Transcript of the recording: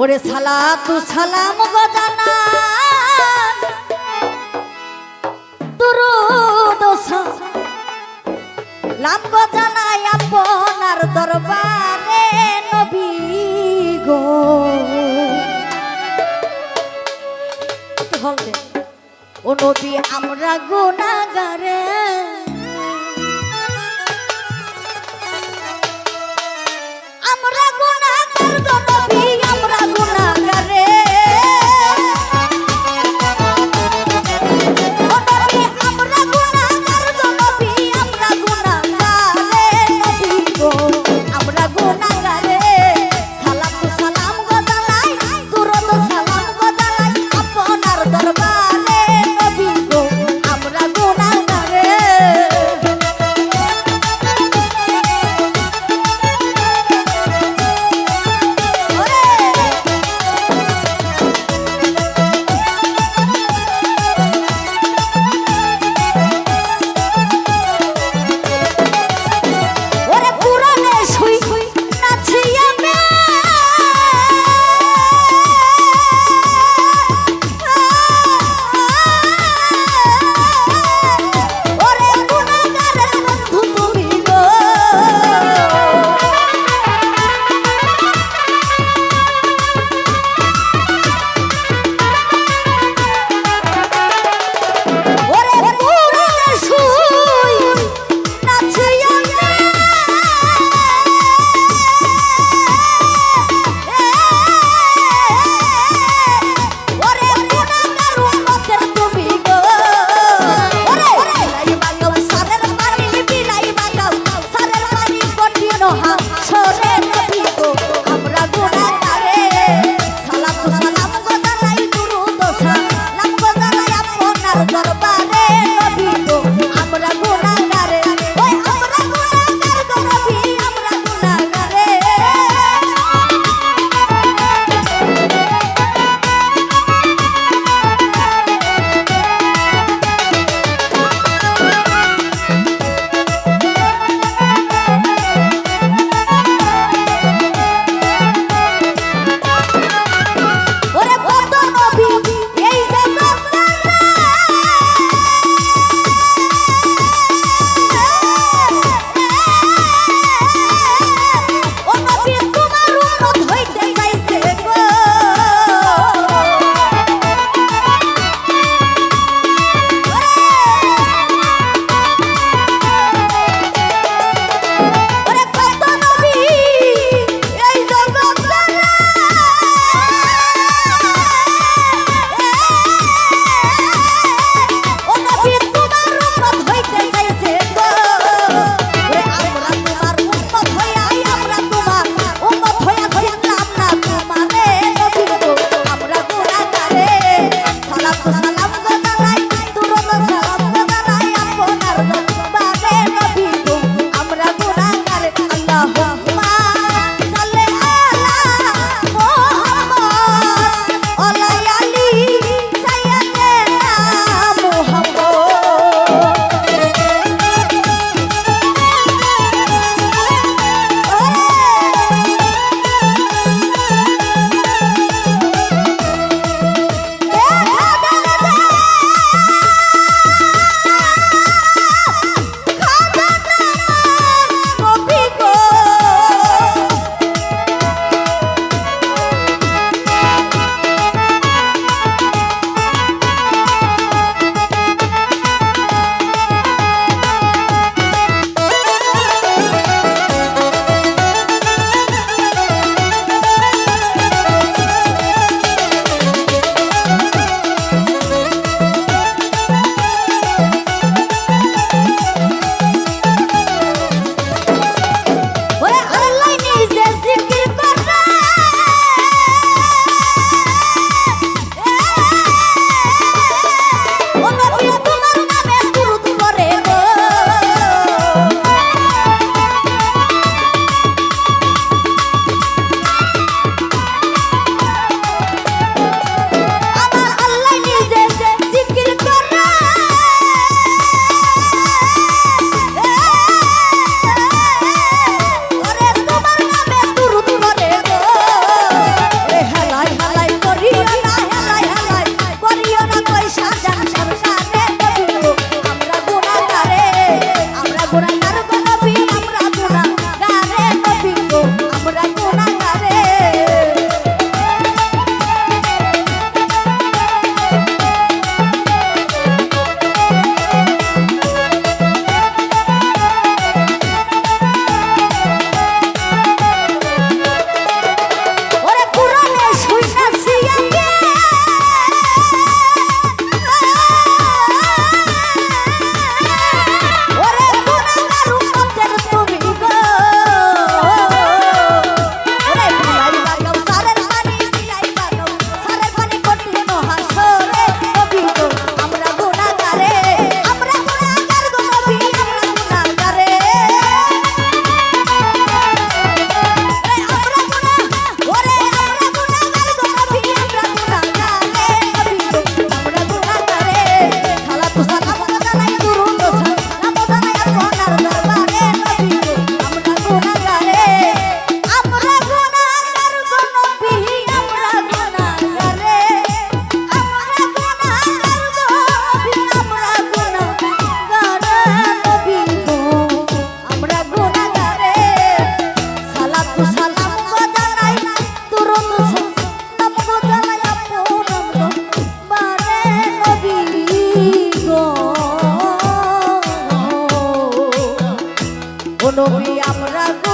ওরে সালা, তু সালাম আপনার দরবারে নবী গো। হলদে ও নবী, আমরা গুণাগারে আমরা গুণাগার la la নবী আমরা